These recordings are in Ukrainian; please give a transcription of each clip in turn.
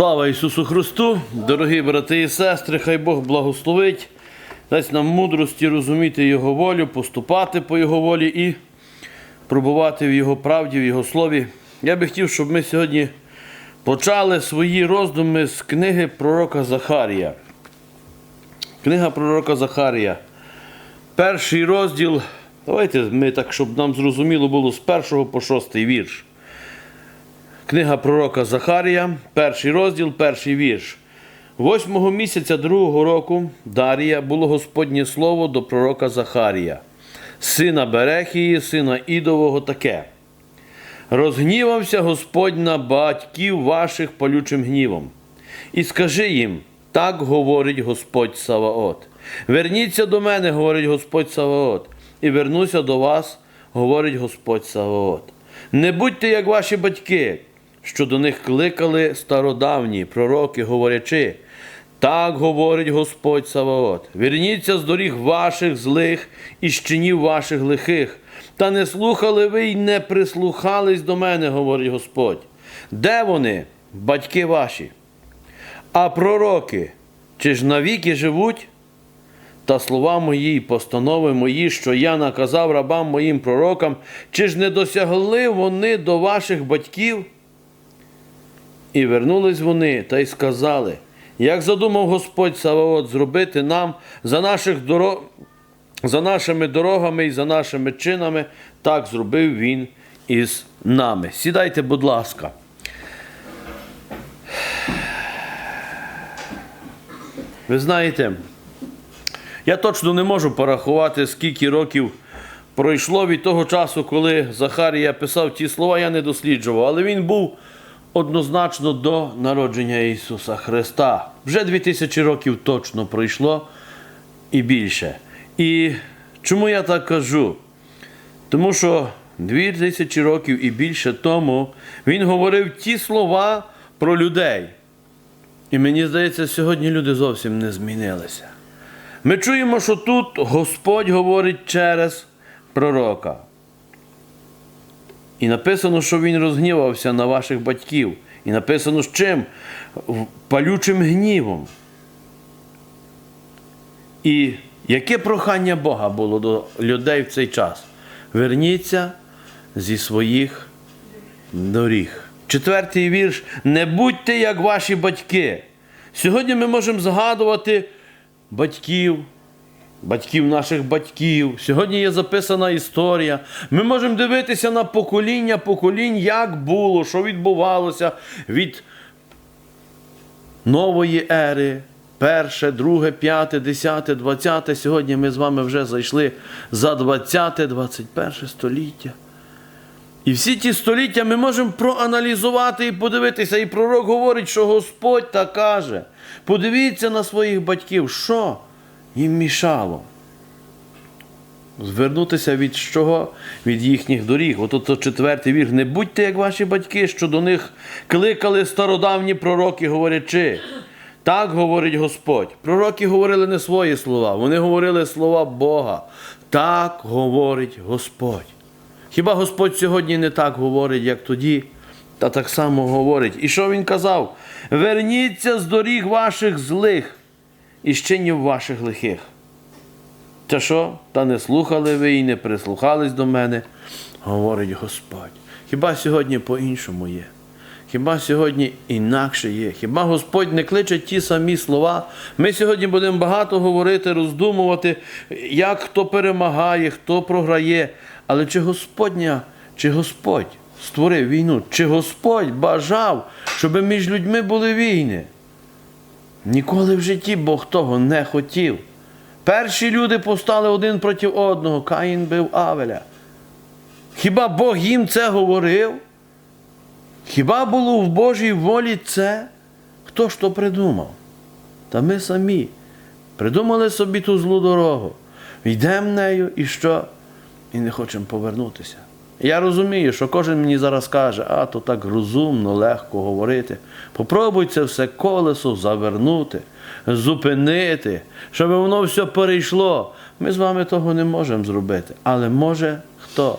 Слава Ісусу Христу, дорогі брати і сестри, хай Бог благословить, дасть нам мудрості розуміти Його волю, поступати по Його волі і пробувати в Його правді, в Його слові. Я би хотів, щоб ми сьогодні почали свої роздуми з книги пророка Захарія. Книга пророка Захарія. Перший розділ. Давайте ми так, щоб нам зрозуміло було з першого по шостий вірш. Книга пророка Захарія, перший розділ, перший вірш. Восьмого місяця другого року Дарія було Господнє слово до пророка Захарія, сина Берехії, сина Ідового, таке. Розгнівався Господь на батьків ваших палючим гнівом. І скажи їм, так говорить Господь Саваот. Верніться до мене, говорить Господь Саваот, і вернуся до вас, говорить Господь Саваот. Не будьте, як ваші батьки, що до них кликали стародавні пророки, говорячи, так говорить Господь Саваот. Верніться з доріг ваших злих і з чинів ваших лихих. Та не слухали ви й не прислухались до мене, говорить Господь. Де вони, батьки ваші? А пророки, чи ж навіки живуть? Та слова мої, постанови мої, що я наказав рабам моїм пророкам, чи ж не досягли вони до ваших батьків? І вернулись вони та й сказали, як задумав Господь Саваот зробити нам за, наших доро... за нашими дорогами і за нашими чинами, так зробив він із нами. Сідайте, будь ласка. Ви знаєте, я точно не можу порахувати, скільки років пройшло від того часу, коли Захарія писав ті слова, я не досліджував, але він був однозначно до народження Ісуса Христа. Вже 2000 років точно пройшло і більше. І чому я так кажу? Тому що 2000 років і більше тому він говорив ті слова про людей. І мені здається, сьогодні люди зовсім не змінилися. Ми чуємо, що тут Господь говорить через пророка. І написано, що він розгнівався на ваших батьків. І написано з чим? Палючим гнівом. І яке прохання Бога було до людей в цей час? Верніться зі своїх доріг. Четвертий вірш. Не будьте як ваші батьки. Сьогодні ми можемо згадувати батьків, батьків наших батьків. Сьогодні є записана історія. Ми можемо дивитися на покоління поколінь, як було, що відбувалося від нової ери. Перше, друге, п'яте, десяте, двадцяте. Сьогодні ми з вами вже зайшли за 20, 21 століття. І всі ті століття ми можемо проаналізувати і подивитися. І пророк говорить, що Господь так каже. Подивіться на своїх батьків, що їм мішало. Звернутися від чого? Від їхніх доріг. Ото то четвертий вірш. Не будьте як ваші батьки, що до них кликали стародавні пророки, говорячи. Так говорить Господь. Пророки говорили не свої слова, вони говорили слова Бога. Так говорить Господь. Хіба Господь сьогодні не так говорить, як тоді, та так само говорить. І що він казав? Верніться з доріг ваших злих і з чинів ваших лихих. Та що? Та не слухали ви і не прислухались до мене, говорить Господь. Хіба сьогодні по-іншому є? Хіба сьогодні інакше є? Хіба Господь не кличе ті самі слова? Ми сьогодні будемо багато говорити, роздумувати, як хто перемагає, хто програє. Але чи Господня, чи Господь створив війну? Чи Господь бажав, щоб між людьми були війни? Ніколи в житті Бог того не хотів. Перші люди постали один проти одного, Каїн бив Авеля. Хіба Бог їм це говорив? Хіба було в Божій волі це? Хто ж то придумав? Та ми самі придумали собі ту злу дорогу. Йдемо нею і що? І не хочемо повернутися. Я розумію, що кожен мені зараз каже, а то так розумно, легко говорити. Попробуй це все колесо завернути, зупинити, щоб воно все перейшло. Ми з вами того не можемо зробити. Але може хто?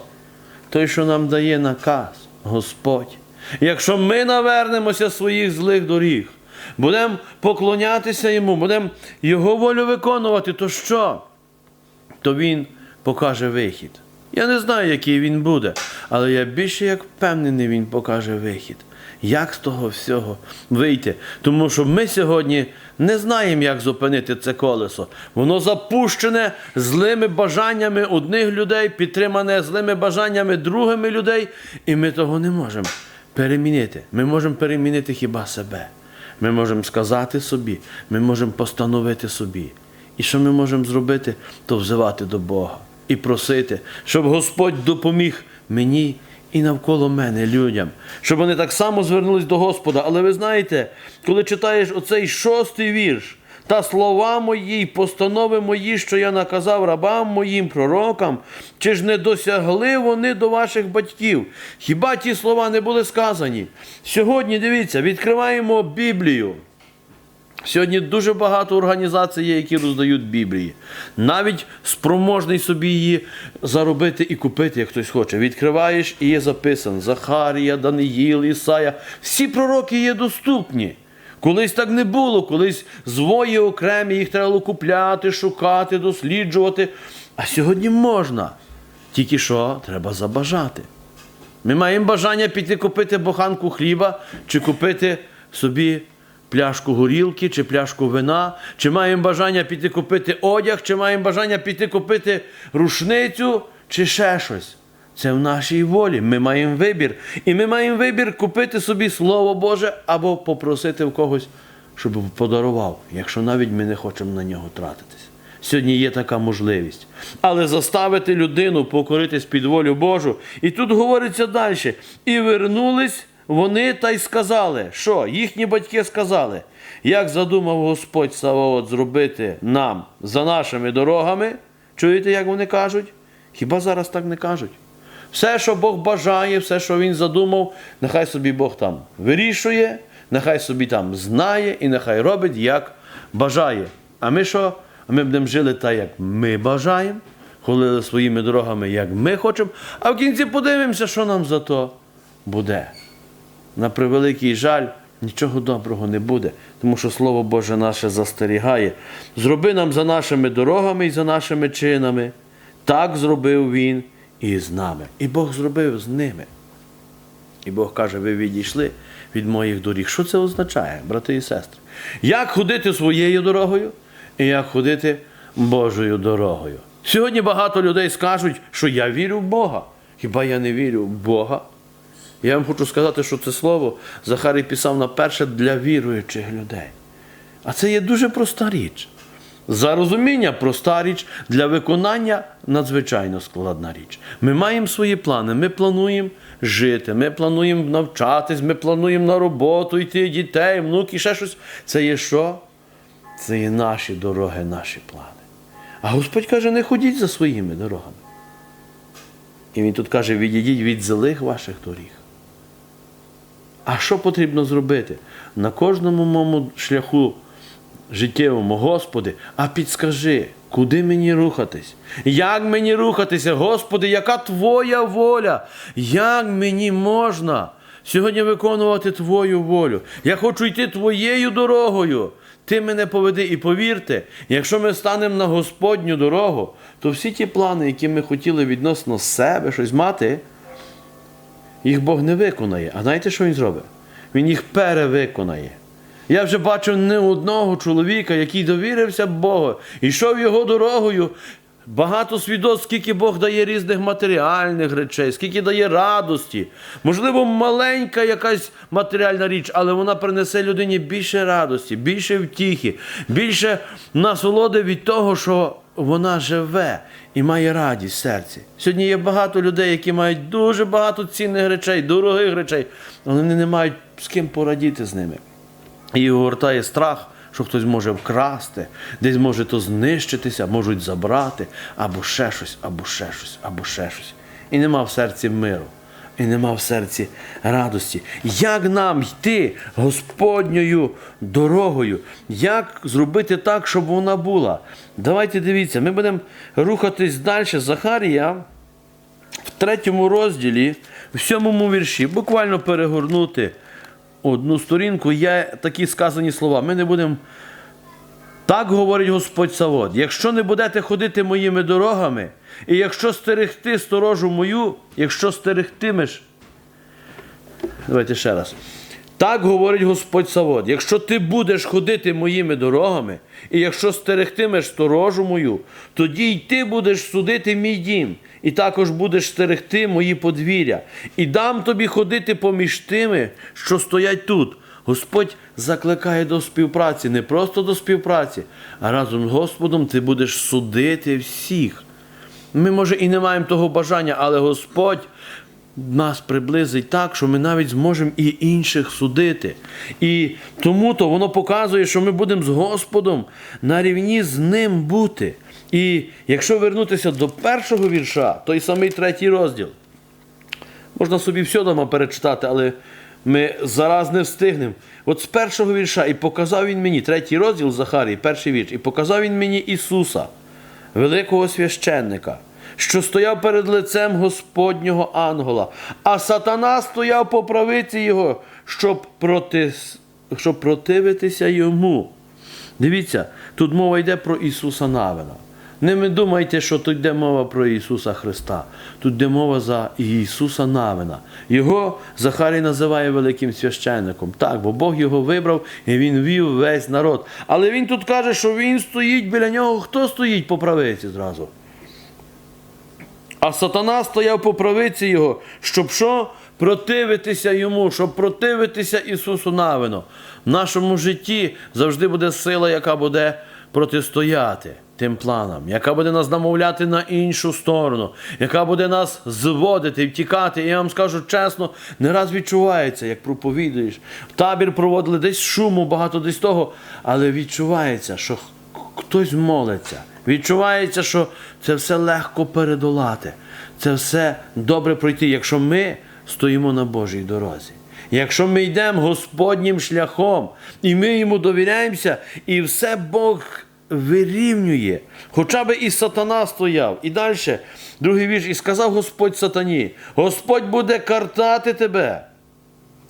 Той, що нам дає наказ, Господь. Якщо ми навернемося своїх злих доріг, будемо поклонятися йому, будемо його волю виконувати, то що? То він покаже вихід. Я не знаю, який він буде, але я більше як впевнений, він покаже вихід. Як з того всього вийти? Тому що ми сьогодні не знаємо, як зупинити це колесо. Воно запущене злими бажаннями одних людей, підтримане злими бажаннями другими людей, і ми того не можемо перемінити. Ми можемо перемінити хіба себе. Ми можемо сказати собі, ми можемо постановити собі. І що ми можемо зробити, то взивати до Бога і просити, щоб Господь допоміг мені і навколо мене людям, щоб вони так само звернулись до Господа. Але ви знаєте, коли читаєш оцей шостий вірш, та слова мої, постанови мої, що я наказав рабам моїм пророкам, чи ж не досягли вони до ваших батьків? Хіба ті слова не були сказані? Сьогодні дивіться, відкриваємо Біблію. Сьогодні дуже багато організацій є, які роздають Біблії. Навіть спроможний собі її заробити і купити, як хтось хоче. Відкриваєш і є записано Захарія, Даниїл, Ісая. Всі пророки є доступні. Колись так не було, колись звої окремі, їх треба було купляти, шукати, досліджувати. А сьогодні можна. Тільки що треба забажати. Ми маємо бажання піти купити буханку хліба чи купити собі пляшку горілки чи пляшку вина, чи маємо бажання піти купити одяг, чи маємо бажання піти купити рушницю, чи ще щось. Це в нашій волі. Ми маємо вибір. І ми маємо вибір купити собі Слово Боже або попросити в когось, щоб подарував, якщо навіть ми не хочемо на нього тратитись. Сьогодні є така можливість. Але заставити людину покоритись під волю Божу. І тут говориться далі. І вернулись вони та й сказали, що їхні батьки сказали, як задумав Господь Саваот зробити нам за нашими дорогами. Чуєте, як вони кажуть? Хіба зараз так не кажуть? Все, що Бог бажає, все, що Він задумав, нехай собі Бог там вирішує, нехай собі там знає і нехай робить, як бажає. А ми що? А ми будемо жили так, як ми бажаємо, ходили своїми дорогами, як ми хочемо, а в кінці подивимося, що нам за то буде. На превеликий жаль, нічого доброго не буде, тому що Слово Боже наше застерігає. Зроби нам за нашими дорогами і за нашими чинами. Так зробив Він і з нами. І Бог зробив з ними. І Бог каже, ви відійшли від моїх доріг. Що це означає, брати і сестри? Як ходити своєю дорогою і як ходити Божою дорогою? Сьогодні багато людей скажуть, що я вірю в Бога. Хіба я не вірю в Бога? Я вам хочу сказати, що це слово Захарій писав наперше для віруючих людей. А це є дуже проста річ. За розуміння проста річ, для виконання надзвичайно складна річ. Ми маємо свої плани, ми плануємо жити, ми плануємо навчатись, ми плануємо на роботу, йти дітей, внуки, ще щось. Це є що? Це є наші дороги, наші плани. А Господь каже, не ходіть за своїми дорогами. І він тут каже, відійдіть від злих ваших доріг. А що потрібно зробити? На кожному моєму шляху життєвому, Господи, а підскажи, куди мені рухатись? Як мені рухатися, Господи, яка Твоя воля? Як мені можна сьогодні виконувати Твою волю? Я хочу йти Твоєю дорогою. Ти мене поведи і повірте, якщо ми станемо на Господню дорогу, то всі ті плани, які ми хотіли відносно себе щось мати, їх Бог не виконає. А знаєте, що він зробить? Він їх перевиконає. Я вже бачив не одного чоловіка, який довірився Богу, йшов його дорогою. Багато свідоцтв, скільки Бог дає різних матеріальних речей, скільки дає радості. Можливо, маленька якась матеріальна річ, але вона принесе людині більше радості, більше втіхи, більше насолоди від того, що вона живе і має радість в серці. Сьогодні є багато людей, які мають дуже багато цінних речей, дорогих речей, але вони не мають з ким порадіти з ними. І огортає страх, що хтось може вкрасти, десь може то знищитися, можуть забрати, або ще щось, або ще щось, або ще щось. І нема в серці миру, і нема в серці радості. Як нам йти Господньою дорогою? Як зробити так, щоб вона була? Давайте дивіться, ми будемо рухатись далі. Захарія, в третьому розділі, в сьомому вірші, буквально перегорнути одну сторінку, є такі сказані слова. Ми не будемо. Так говорить Господь Савод: якщо не будете ходити моїми дорогами, і якщо стерегти сторожу мою, якщо стерегтимеш. Давайте ще раз. Так говорить Господь Савод: якщо ти будеш ходити моїми дорогами, і якщо стерегтимеш сторожу мою, тоді й ти будеш судити мій дім, і також будеш стерегти мої подвір'я, і дам тобі ходити поміж тими, що стоять тут. Господь закликає до співпраці, не просто до співпраці, а разом з Господом ти будеш судити всіх. Ми, може, і не маємо того бажання, але Господь нас приблизить так, що ми навіть зможемо і інших судити. І тому то воно показує, що ми будемо з Господом на рівні з ним бути. І якщо вернутися до першого вірша, той самий третій розділ, можна собі все дома перечитати, але ми зараз не встигнемо. От з першого вірша, і показав він мені, третій розділ Захарії, перший вірш, і показав він мені Ісуса, великого священника, що стояв перед лицем Господнього ангела, а сатана стояв по правиці його, щоб, проти, щоб противитися йому. Дивіться, тут мова йде про Ісуса Навина. Не ви думайте, що тут йде мова про Ісуса Христа. Тут йде мова за Ісуса Навина. Його Захарій називає великим священником. Так, бо Бог його вибрав і він вів весь народ. Але він тут каже, що він стоїть біля нього. Хто стоїть по правиці зразу? А сатана стояв по правиці його, щоб що? Противитися йому, щоб противитися Ісусу Навину. В нашому житті завжди буде сила, яка буде протистояти тим планам, яка буде нас намовляти на іншу сторону, яка буде нас зводити, втікати. Я вам скажу чесно, не раз відчувається, як проповідуєш. В Табір проводили десь шуму, багато десь того, але відчувається, що хтось молиться. Відчувається, що це все легко передолати. Це все добре пройти, якщо ми стоїмо на Божій дорозі. Якщо ми йдемо Господнім шляхом, і ми йому довіряємося, і все Бог вирівнює. Хоча би і сатана стояв. І далі, другий вірш, і сказав Господь сатані: Господь буде картати тебе.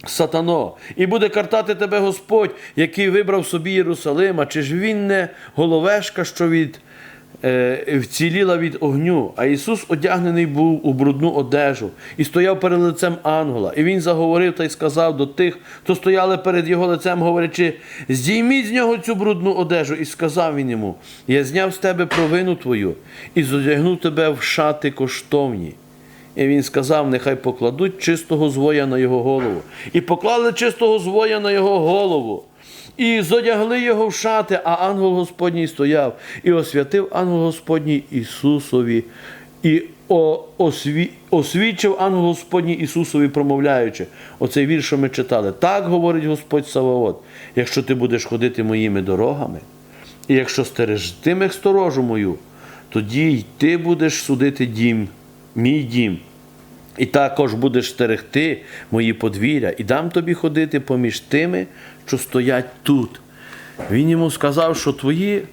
Сатано, і буде картати тебе Господь, який вибрав собі Єрусалима, чи ж він не головешка, що від, вціліла від огню. А Ісус одягнений був у брудну одежу і стояв перед лицем ангела. І він заговорив та й сказав до тих, хто стояли перед його лицем, говорячи: здійміть з нього цю брудну одежу. І сказав він йому: Я зняв з тебе провину твою і зодягнув тебе в шати коштовні. І він сказав, нехай покладуть чистого звоя на його голову. І поклали чистого звоя на його голову. І зодягли його в шати, а ангел Господній стояв, і освятив ангел Господній Ісусові, і о- осві- освідчив ангел Господній Ісусові, промовляючи. Оцей вірш, що ми читали. Так говорить Господь Саваот, якщо ти будеш ходити моїми дорогами, і якщо стережтимеш сторожу мою, тоді й ти будеш судити дім, мій дім. І також будеш стерегти мої подвір'я, і дам тобі ходити поміж тими, що стоять тут. Він йому сказав, що твої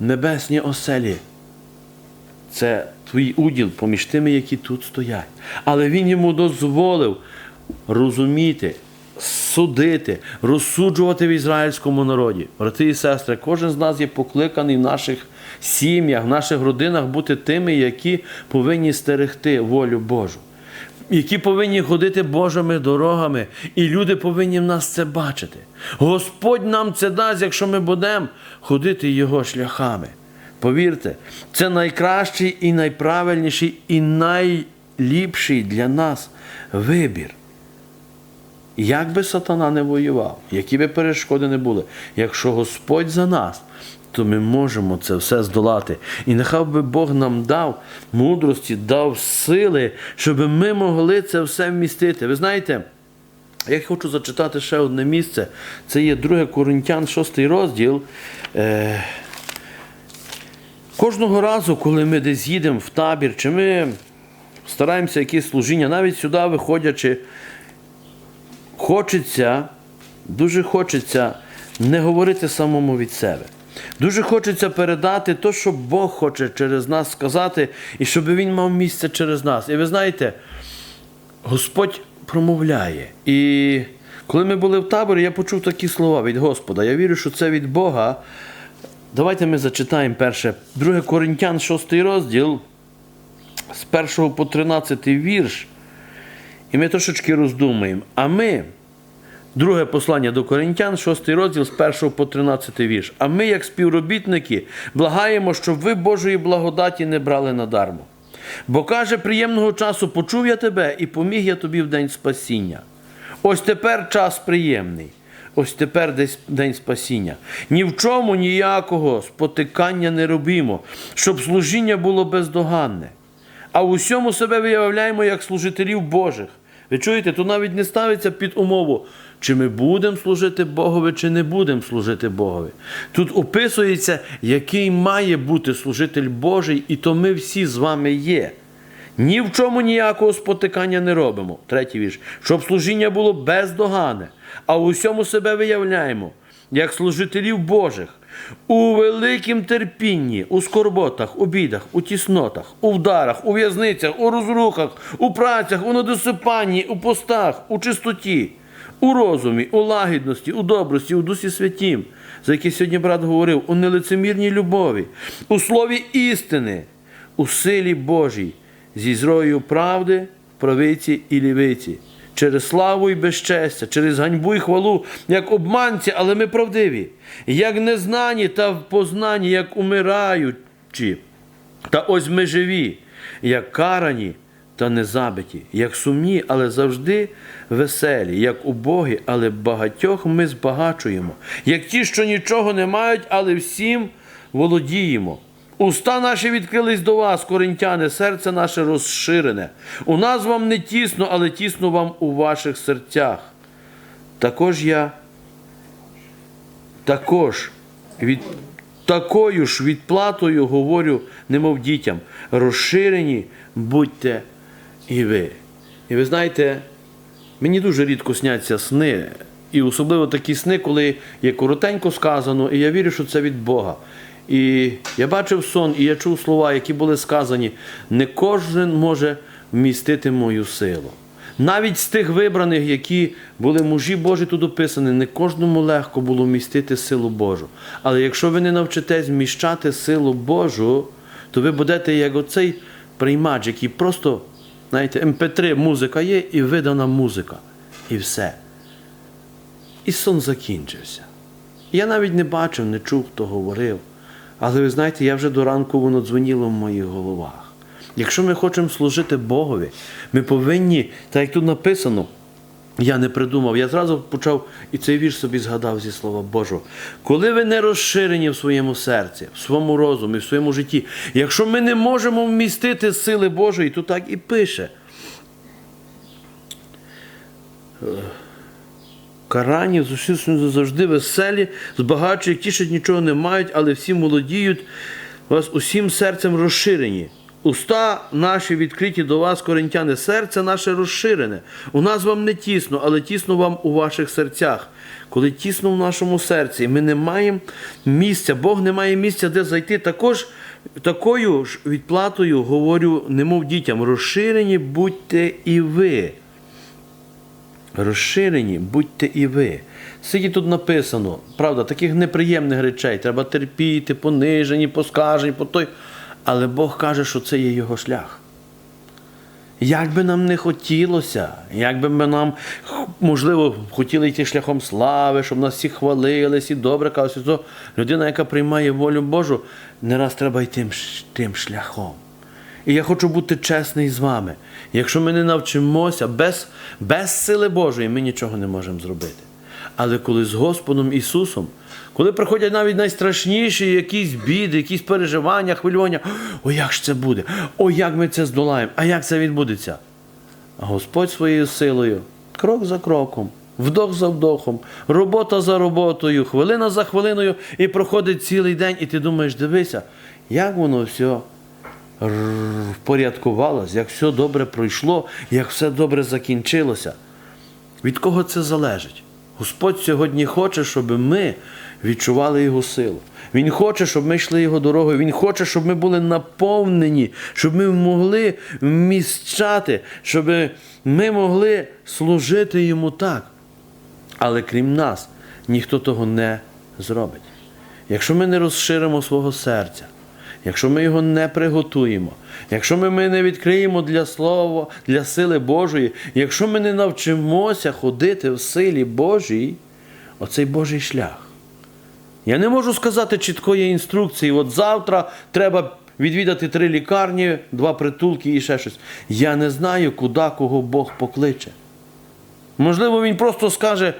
небесні оселі це твій уділ поміж тими, які тут стоять. Але він йому дозволив розуміти, судити, розсуджувати в ізраїльському народі. Брати і сестри, кожен з нас є покликаний в наших сім'ях, в наших родинах бути тими, які повинні стерегти волю Божу. Які повинні ходити Божими дорогами, і люди повинні в нас це бачити. Господь нам це дасть, якщо ми будемо ходити Його шляхами. Повірте, це найкращий і найправильніший, і найліпший для нас вибір. Як би сатана не воював, які би перешкоди не були, якщо Господь за нас, то ми можемо це все здолати. І нехай би Бог нам дав мудрості, дав сили, щоб ми могли це все вмістити. Ви знаєте, я хочу зачитати ще одне місце. Це є 2 Коринтян, 6 розділ. Е, Кожного разу, коли ми десь їдемо в табір, чи ми стараємося якісь служіння, навіть сюди виходячи, хочеться, дуже хочеться не говорити самому від себе. Дуже хочеться передати те, що Бог хоче через нас сказати, і щоб Він мав місце через нас. І ви знаєте, Господь промовляє. І коли ми були в таборі, я почув такі слова від Господа. Я вірю, що це від Бога. Давайте ми зачитаємо перше. 2 Коринтян, 6 розділ, з 1 по 13 вірш. І ми трошечки роздумаємо. А ми, друге послання до Коринтян, 6 розділ з 1 по 13 вірш. А ми, як співробітники, благаємо, щоб ви Божої благодаті не брали надармо. Бо каже, приємного часу почув я тебе і поміг я тобі в день спасіння. Ось тепер час приємний. Ось тепер десь день спасіння. Ні в чому ніякого спотикання не робімо, щоб служіння було бездоганне. А в усьому себе виявляємо як служителів Божих. Ви чуєте, тут навіть не ставиться під умову, чи ми будемо служити Богові, чи не будемо служити Богові. Тут описується, який має бути служитель Божий, і то ми всі з вами є. Ні в чому ніякого спотикання не робимо. Третій вірш. Щоб служіння було бездогане, а в усьому себе виявляємо, як служителів Божих, у великім терпінні, у скорботах, у бідах, у тіснотах, у вдарах, у в'язницях, у розрухах, у працях, у недосипанні, у постах, у чистоті, у розумі, у лагідності, у добрості, у дусі святім, за які сьогодні брат говорив, у нелицемірній любові, у слові істини, у силі Божій, зі зрою правди, правиці і лівиці, через славу і безчестя, через ганьбу і хвалу, як обманці, але ми правдиві, як незнані та познані, як умираючі. Та ось ми живі, як карані та не забиті, як сумні, але завжди веселі, як убогі, але багатьох ми збагачуємо, як ті, що нічого не мають, але всім володіємо. Уста наші відкрились до вас, коринтяни, серце наше розширене. У нас вам не тісно, але тісно вам у ваших серцях. Також я також від такою ж відплатою говорю, немов дітям, розширені будьте і ви. І ви знаєте, мені дуже рідко сняться сни, і особливо такі сни, коли є коротенько сказано, і я вірю, що це від Бога. І я бачив сон, і я чув слова, які були сказані: не кожен може вмістити мою силу. Навіть з тих вибраних, які були мужі Божі тут описані, не кожному легко було вмістити силу Божу. Але якщо ви не навчитесь вміщати силу Божу, то ви будете як оцей приймач, який просто, знаєте, МП3 музика є і видана музика. І все. І сон закінчився. Я навіть не бачив, не чув, хто говорив. Але ви знаєте, я вже до ранку воно дзвоніло в моїх головах. Якщо ми хочемо служити Богові, ми повинні, так як тут написано, я не придумав, я зразу почав і цей вірш собі згадав зі слова Божого. Коли ви не розширені в своєму серці, в своєму розумі, в своєму житті, якщо ми не можемо вмістити сили Божої, то так і пише. Карані завжди веселі, збагачують, ті, що нічого не мають, але всі молодіють, вас усім серцем розширені. Уста наші відкриті до вас, коринтяни, серце наше розширене. У нас вам не тісно, але тісно вам у ваших серцях. Коли тісно в нашому серці, ми не маємо місця, Бог не має місця, де зайти. Також такою ж відплатою говорю, немов дітям, розширені будьте і ви. Розширені, будьте і ви. Скільки тут написано, правда, таких неприємних речей. Треба терпіти, понижені, поскажені, по той. Але Бог каже, що це є його шлях. Як би нам не хотілося, як би ми нам, можливо, хотіли йти шляхом слави, щоб нас всі хвалились і добре казали, то людина, яка приймає волю Божу, не раз треба йти тим шляхом. І я хочу бути чесний з вами. Якщо ми не навчимося без, без сили Божої, ми нічого не можемо зробити. Але коли з Господом Ісусом, коли приходять навіть найстрашніші якісь біди, якісь переживання, хвилювання, о, як ж це буде? О, як ми це здолаємо, а як це відбудеться? А Господь своєю силою, крок за кроком, вдох за вдохом, робота за роботою, хвилина за хвилиною, і проходить цілий день, і ти думаєш, дивися, як воно все впорядкувалось, як все добре пройшло, як все добре закінчилося. Від кого це залежить? Господь сьогодні хоче, щоб ми відчували Його силу. Він хоче, щоб ми йшли Його дорогою. Він хоче, щоб ми були наповнені, щоб ми могли вміщати, щоб ми могли служити Йому так. Але крім нас, ніхто того не зробить. Якщо ми не розширимо свого серця, якщо ми його не приготуємо, якщо ми, ми не відкриємо для слова, для сили Божої, якщо ми не навчимося ходити в силі Божій, оцей Божий шлях. Я не можу сказати чіткої інструкції. От завтра треба відвідати три лікарні, два притулки і ще щось. Я не знаю, куди кого Бог покличе. Можливо, він просто скаже: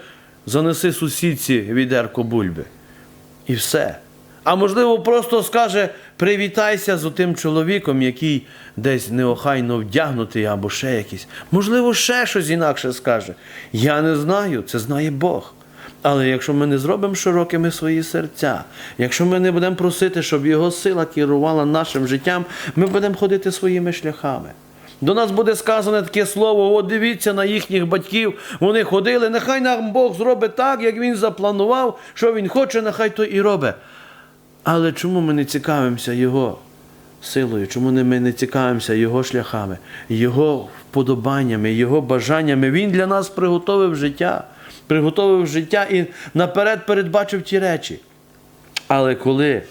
занеси сусідці відерко бульби. І все. А можливо, просто скаже: привітайся з тим чоловіком, який десь неохайно вдягнутий або ще якийсь. Можливо, ще щось інакше скаже. Я не знаю, це знає Бог. Але якщо ми не зробимо широкими свої серця, якщо ми не будемо просити, щоб Його сила керувала нашим життям, ми будемо ходити своїми шляхами. До нас буде сказане таке слово: о, дивіться на їхніх батьків, вони ходили, нехай нам Бог зробить так, як Він запланував, що Він хоче, нехай то і робить. Але чому ми не цікавимося Його силою? Чому ми не цікавимося Його шляхами, Його вподобаннями, Його бажаннями? Він для нас приготовив життя, приготовив життя і наперед передбачив ті речі. Але коли,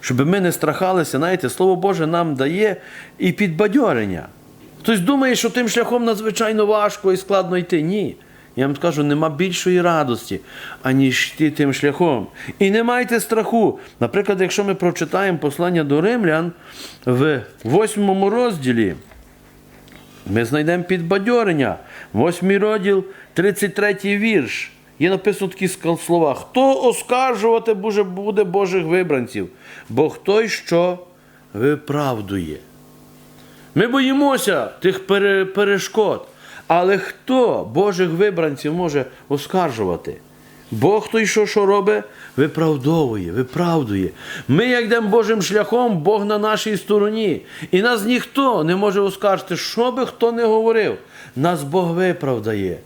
щоб ми не страхалися, знаєте, Слово Боже нам дає і підбадьорення. Хтось думає, що тим шляхом надзвичайно важко і складно йти. Ні. Я вам скажу, нема більшої радості, аніж йти тим шляхом. І не майте страху. Наприклад, якщо ми прочитаємо послання до римлян в восьмому розділі, ми знайдемо підбадьорення. Восьмий розділ, 33 вірш. Є написано такі слова: Хто оскаржувати буде- Божих вибранців? Бог той, що виправдує. Ми боїмося тих перешкод. Але хто Божих вибранців може оскаржувати? Бог той, що, що робить, виправдовує, виправдує. Ми, як йдемо Божим шляхом, Бог на нашій стороні. І нас ніхто не може оскаржити, що би хто не говорив. Нас Бог виправдає.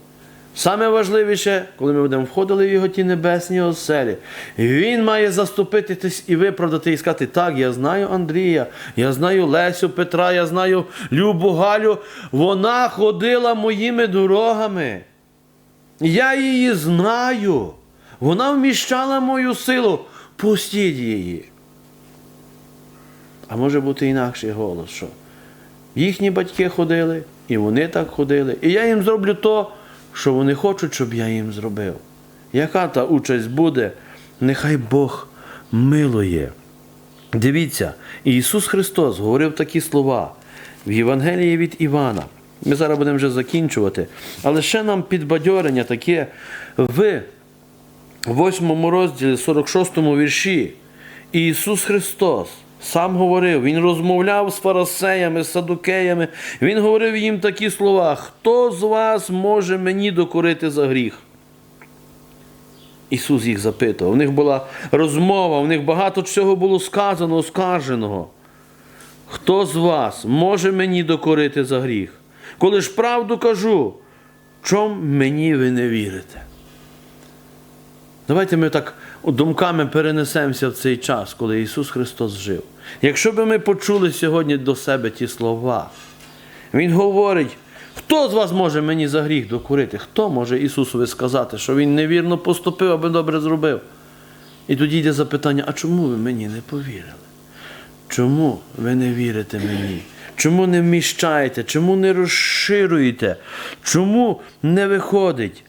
Саме важливіше, коли ми будемо входили в його ті небесні оселі, він має заступитись і виправдати і сказати: так, я знаю Андрія, я знаю Лесю Петра, я знаю Любу Галю. Вона ходила моїми дорогами. Я її знаю. Вона вміщала мою силу. Пустіть її. А може бути інакший голос, що їхні батьки ходили, і вони так ходили. І я їм зроблю то, що вони хочуть, щоб я їм зробив. Яка та участь буде, нехай Бог милує. Дивіться, Ісус Христос говорив такі слова в Євангелії від Івана. Ми зараз будемо вже закінчувати. Але ще нам підбадьорення таке в 8 розділі, 46 вірші. Ісус Христос сам говорив, Він розмовляв з фарисеями, з садукеями. Він говорив їм такі слова: Хто з вас може мені докорити за гріх? Ісус їх запитував. У них була розмова, у них багато чого було сказано, оскарженого. Хто з вас може мені докорити за гріх? Коли ж правду кажу, чом мені ви не вірите? Давайте ми так думками перенесемося в цей час, коли Ісус Христос жив. Якщо би ми почули сьогодні до себе ті слова, Він говорить, хто з вас може мені за гріх докурити? Хто може Ісусові сказати, що Він невірно поступив, аби добре зробив? І тоді йде запитання, а чому ви мені не повірили? Чому ви не вірите мені? Чому не вміщаєте? Чому не розширюєте? Чому не виходить?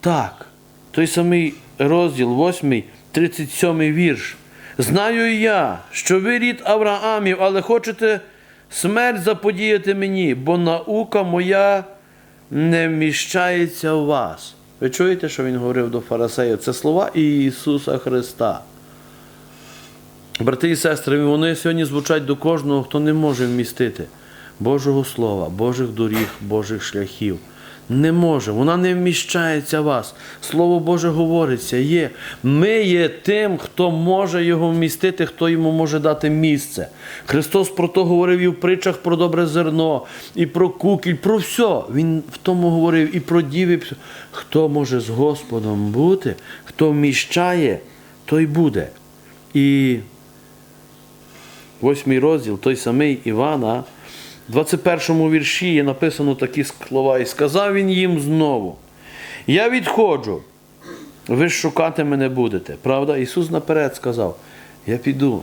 Так, той самий розділ 8, 37 вірш. Знаю я, що ви рід Авраамів, але хочете смерть заподіяти мені, бо наука моя не вміщається в вас. Ви чуєте, що він говорив до фарисеїв? Це слова Ісуса Христа. Брати і сестри, вони сьогодні звучать до кожного, хто не може вмістити Божого Слова, Божих доріг, Божих шляхів. не може, вона не вміщається в вас. Слово Боже говориться, є. Ми є тим, хто може його вмістити, хто йому може дати місце. Христос про то говорив і в притчах про добре зерно, і про кукіль, про все. Він в тому говорив і про дів, і про... Хто може з Господом бути, хто вміщає, той буде. І восьмий розділ, той самий Івана, в 21 вірші є написано такі слова, і сказав він їм знову: Я відходжу, ви шукати мене будете. Правда? Ісус наперед сказав: Я піду.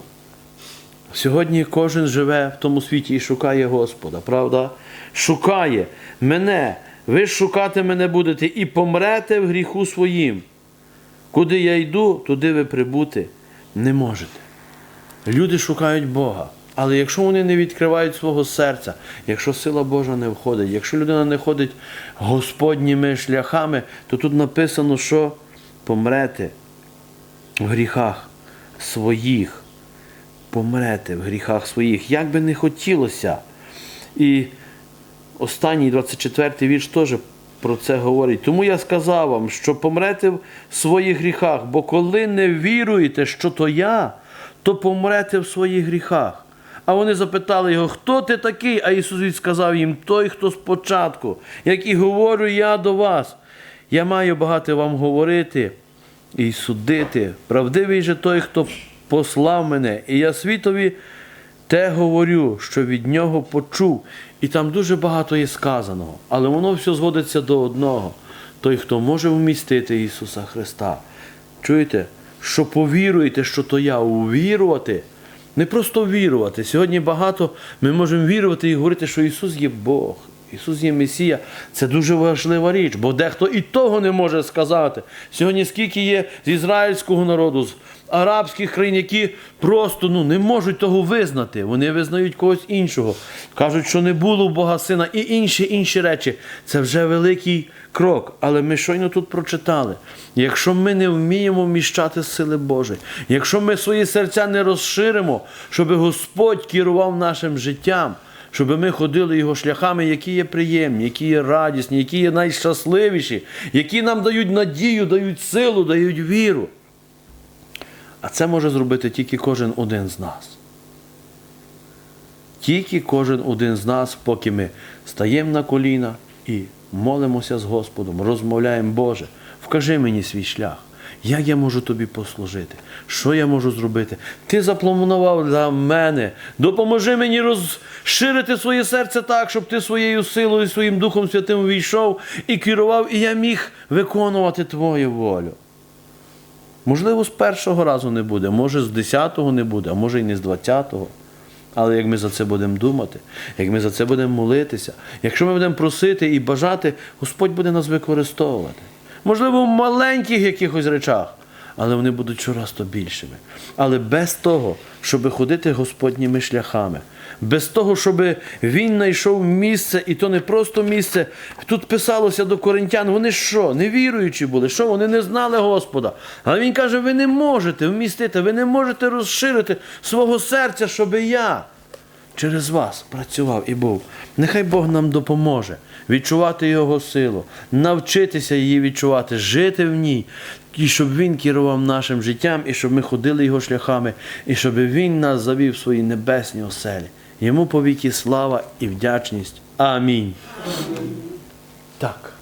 Сьогодні кожен живе в тому світі і шукає Господа, правда? Шукає мене, ви ж шукати мене будете і помрете в гріху своїм. Куди я йду, туди ви прибути не можете. Люди шукають Бога. Але якщо вони не відкривають свого серця, якщо сила Божа не входить, якщо людина не ходить Господніми шляхами, то тут написано, що помрете в гріхах своїх. Помрете в гріхах своїх. Як би не хотілося. І останній 24 вірш теж про це говорить. Тому я сказав вам, що помрете в своїх гріхах, бо коли не віруєте, що то я, то помрете в своїх гріхах. А вони запитали його, хто ти такий? А Ісус відсказав їм, той, хто спочатку, як і говорю я до вас. Я маю багато вам говорити і судити. Правдивий же той, хто послав мене, і я світові те говорю, що від нього почув. І там дуже багато є сказаного, але воно все зводиться до одного: той, хто може вмістити Ісуса Христа. Чуєте, що повіруєте, що то я увірувати, не просто вірувати. Сьогодні багато ми можемо вірувати і говорити, що Ісус є Бог. Ісус є Месія, це дуже важлива річ, бо дехто і того не може сказати. Сьогодні скільки є з ізраїльського народу, з арабських країн, які просто ну, не можуть того визнати. Вони визнають когось іншого. Кажуть, що не було в Бога сина і інші інші речі. Це вже великий крок. Але ми щойно тут прочитали. Якщо ми не вміємо вміщати сили Божої, якщо ми свої серця не розширимо, щоб Господь керував нашим життям щоб ми ходили його шляхами, які є приємні, які є радісні, які є найщасливіші, які нам дають надію, дають силу, дають віру. А це може зробити тільки кожен один з нас. Тільки кожен один з нас, поки ми стаємо на коліна і молимося з Господом, розмовляємо, Боже, вкажи мені свій шлях. Як я можу тобі послужити? Що я можу зробити? Ти запланував для мене. Допоможи мені розширити своє серце так, щоб ти своєю силою, своїм Духом Святим війшов і керував, і я міг виконувати Твою волю. Можливо, з першого разу не буде, може з десятого не буде, а може і не з двадцятого. Але як ми за це будемо думати, як ми за це будемо молитися, якщо ми будемо просити і бажати, Господь буде нас використовувати. Можливо, в маленьких якихось речах, але вони будуть щораз то більшими. Але без того, щоб ходити Господніми шляхами, без того, щоб він знайшов місце, і то не просто місце. Тут писалося до коринтян, вони що, невіруючі були, що вони не знали Господа. Але він каже: ви не можете вмістити, ви не можете розширити свого серця, щоб я через вас працював і був. Нехай Бог нам допоможе відчувати Його силу, навчитися її відчувати, жити в ній, і щоб Він керував нашим життям, і щоб ми ходили Його шляхами, і щоб Він нас завів в свої небесні оселі. Йому повіки слава і вдячність. Амінь. Так.